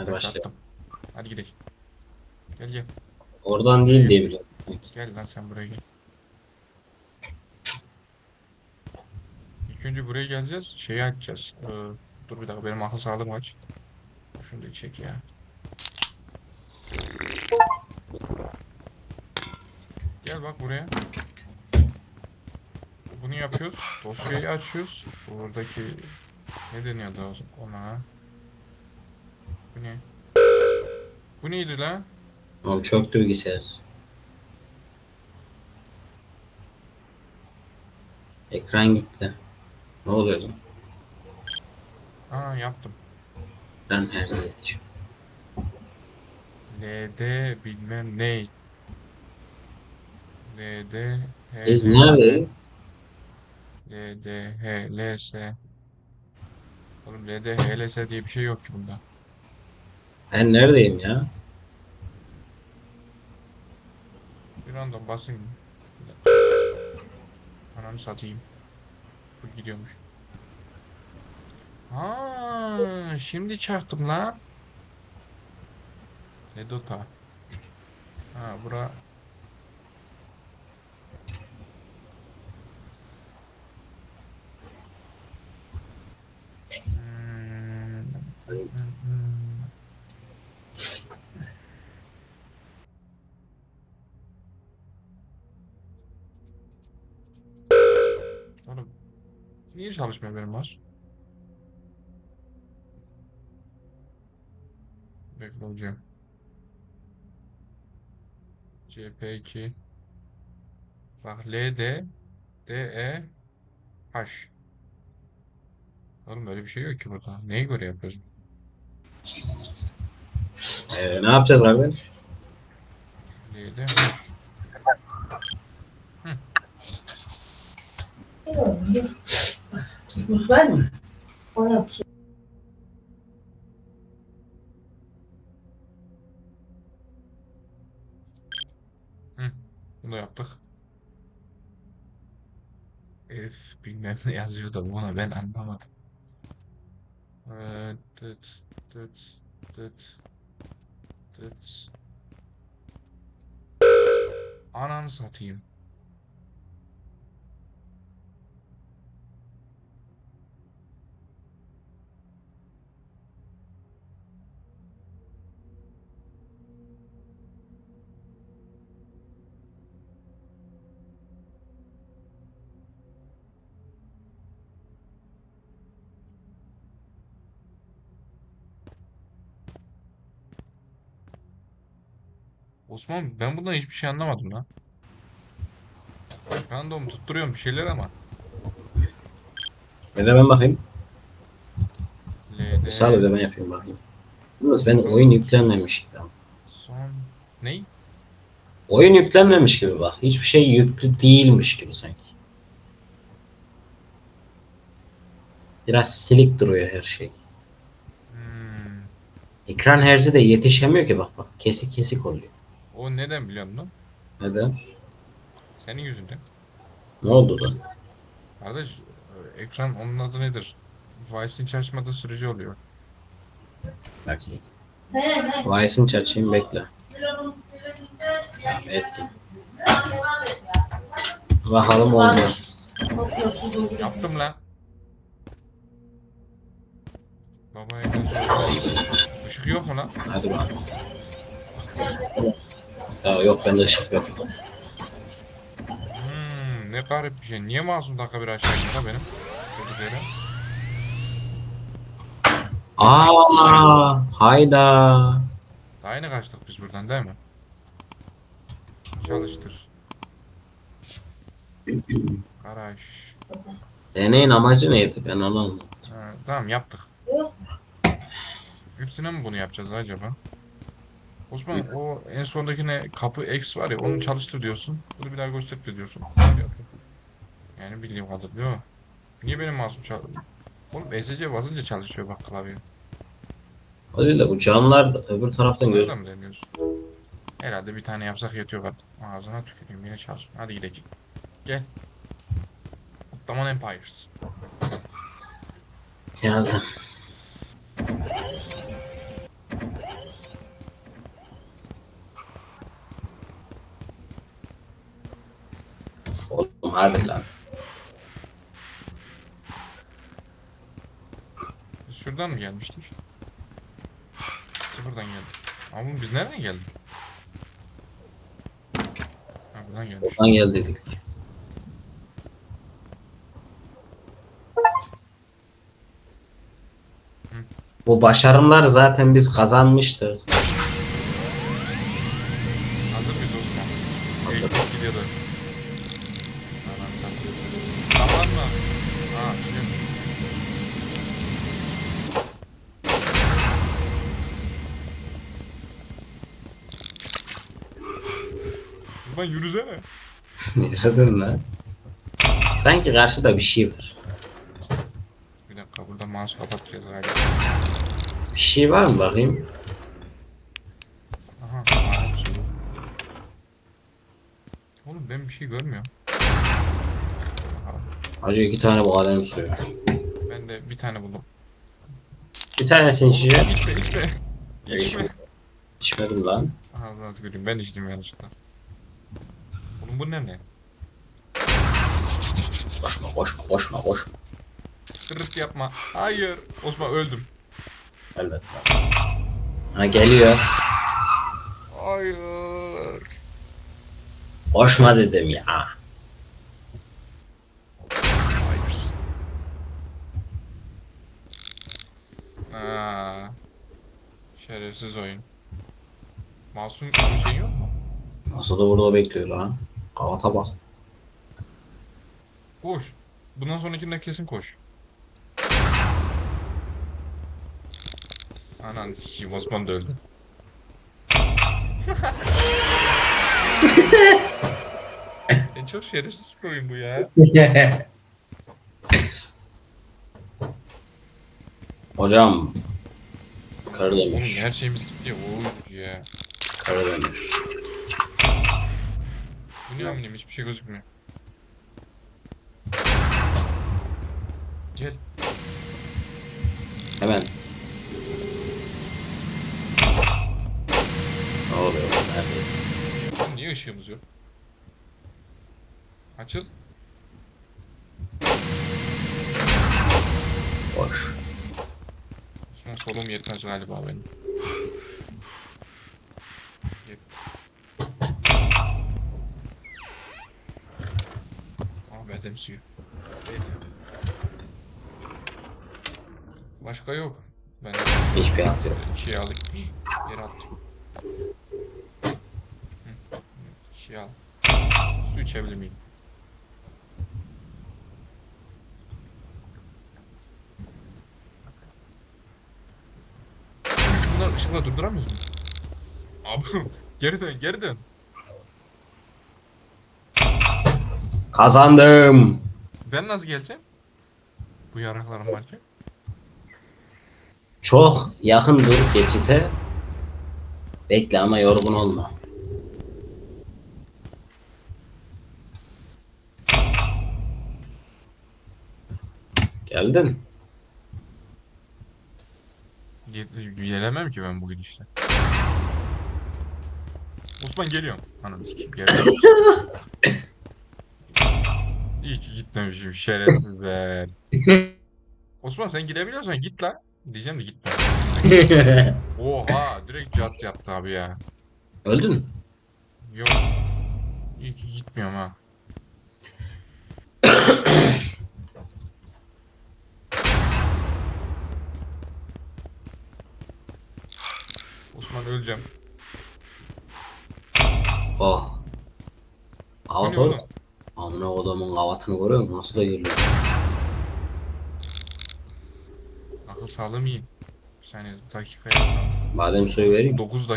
Hadi başlayalım. Hadi gidelim. Gel gel. Oradan değil diye biliyorum. Gel lan sen buraya gel. İlk önce buraya geleceğiz. Şeyi açacağız. Ee, dur bir dakika benim akıl sağlığım aç. Şunu da çek ya. Gel bak buraya. Bunu yapıyoruz. Dosyayı açıyoruz. Buradaki ne deniyordu ona? Bu ne? Bu neydi lan? Oğlum çok bilgisayar. Ekran gitti. Ne oluyor lan? Aa yaptım. Ben her şey yetişiyorum. LD bilmem ne. LD Biz HLS, neredeyiz? LD HLS. Oğlum LD HLS diye bir şey yok ki bunda. Ben neredeyim ya? Bir anda basayım. Ananı satayım. Full gidiyormuş. Ha, şimdi çaktım lan. Ne Dota? Ha, bura Hmm. Hmm. Oğlum niye çalışmıyor benim mouse? Bekle hocam. CP2 Bak LD DE H Oğlum böyle bir şey yok ki burada. Neye göre yapıyorsun? Ee, ne yapacağız abi? LD H Muz var mı? Onu atayım. Bunu da yaptık. F bilmem ne yazıyor da buna ben anlamadım. Ee, tıt tıt tıt tıt. Ananı satayım. Osman ben bundan hiçbir şey anlamadım lan. Random tutturuyorum bir şeyler ama. Ya da ben bakayım. LD Sadece ben yapayım bakayım. Yalnız benim oyun yüklenmemiş gibi. son ney? Oyun yüklenmemiş gibi bak. Hiçbir şey yüklü değilmiş gibi sanki. Biraz silik duruyor her şey. Hmm. Ekran herzi de yetişemiyor ki bak bak. Kesik kesik oluyor. O neden biliyor musun? Neden? Senin yüzünden. Ne oldu da? Kardeş e, ekran onun adı nedir? Vice'in çalışmadığı sürece oluyor. Bakayım. Vice'ın açayım bekle. Etkin. Bakalım oldu. Yaptım lan. Baba evde Işık yok mu lan? Hadi bakalım. Ya yok bende ışık yok. Hmm, ne garip bir şey. Niye masum dakika bir aşağı lan benim? Çocuk yere. Aa, hayda. Daha yeni kaçtık biz buradan değil mi? Çalıştır. Garaj. Deneyin amacı neydi ben onu anlamadım. Ha, tamam yaptık. Hepsine mi bunu yapacağız acaba? Osman o en sondakine kapı X var ya onu çalıştır diyorsun. Bunu bir daha gösterip diyorsun. Yani bildiğim kadarıyla değil mi? Niye benim masum çal... Oğlum ESC basınca çalışıyor bak klavye. Öyle bu camlar da öbür taraftan göz. Mı deniyorsun? Herhalde bir tane yapsak yetiyor bak. Ağzına tüküreyim yine çalışmıyor. Hadi gidelim. Gel. Ottoman Empires. Geldim. Oğlum hadi lan. Biz şuradan mı gelmiştik? Sıfırdan geldik. Ama biz nereden geldik? Ha buradan gelmiş. Buradan gel dedik. Bu başarımlar zaten biz kazanmıştık. Osman yürüsene. Yürüdün lan. Sanki karşıda bir şey var. Bir dakika burada mouse kapatacağız galiba. Bir şey var mı bakayım? Aha. bir şey yok. Oğlum ben bir şey görmüyorum. Aha, Hacı iki tane badem suyu. ben de bir tane buldum. Bir tanesini içeceğim. İçme içme. İçme. İçme. İçmedim lan. Ağzına tüküreyim ben içtim yanlışlıkla. Bu ne ne? Koşma koşma koşma koşma. Kırık yapma. Hayır. Osman öldüm. Elbette. Ha geliyor. Hayır. Koşma dedim ya. Hayır. Aa, şerefsiz oyun. Masum bir şey yok mu? Nasıl da burada bekliyor lan. Kavata bak. Koş. Bundan sonrakinde kesin koş. Ananı sikeyim Osman da öldü. e çok şerefsiz bir oyun bu ya. Hocam. Karı Oğlum her şeyimiz gitti ya. Oğuz ya. Karı ne amınım hiçbir şey gözükmüyor. Gel. Hemen. Ne oluyor? Neredeyiz? Oğlum Niye ışığımız yok? Açıl. Boş. Osman solum yetmez galiba benim. Bedem suyu. Bedem. Başka yok. Ben Hiçbir hat yok. şey alayım. Hih, Yere attım. Hı, Şey al. Su içebilir miyim? Bunlar ışıkla durduramıyoruz mu? Abi geri dön geri dön. Kazandım. Ben nasıl geleceğim? Bu yaraklarım varken. Çok yakın dur geçite. Bekle ama yorgun olma. Geldin. Gelemem ki ben bugün işte. Osman geliyorum. Sikeyim geliyorum. Ki gitmemişim şerefsizler. Osman sen gidebiliyorsan git la. Diyeceğim de gitme. Oha direkt cat yaptı abi ya. Öldün mü? Yok. İyi ki gitmiyorum ha. Osman öleceğim. Oh. Ne oğlum. Amına kodumun kavatını görüyor musun? Nasıl da geliyor? Akıl sağlığım iyi. Bir saniye bakalım. Badem suyu vereyim. 9 dakika.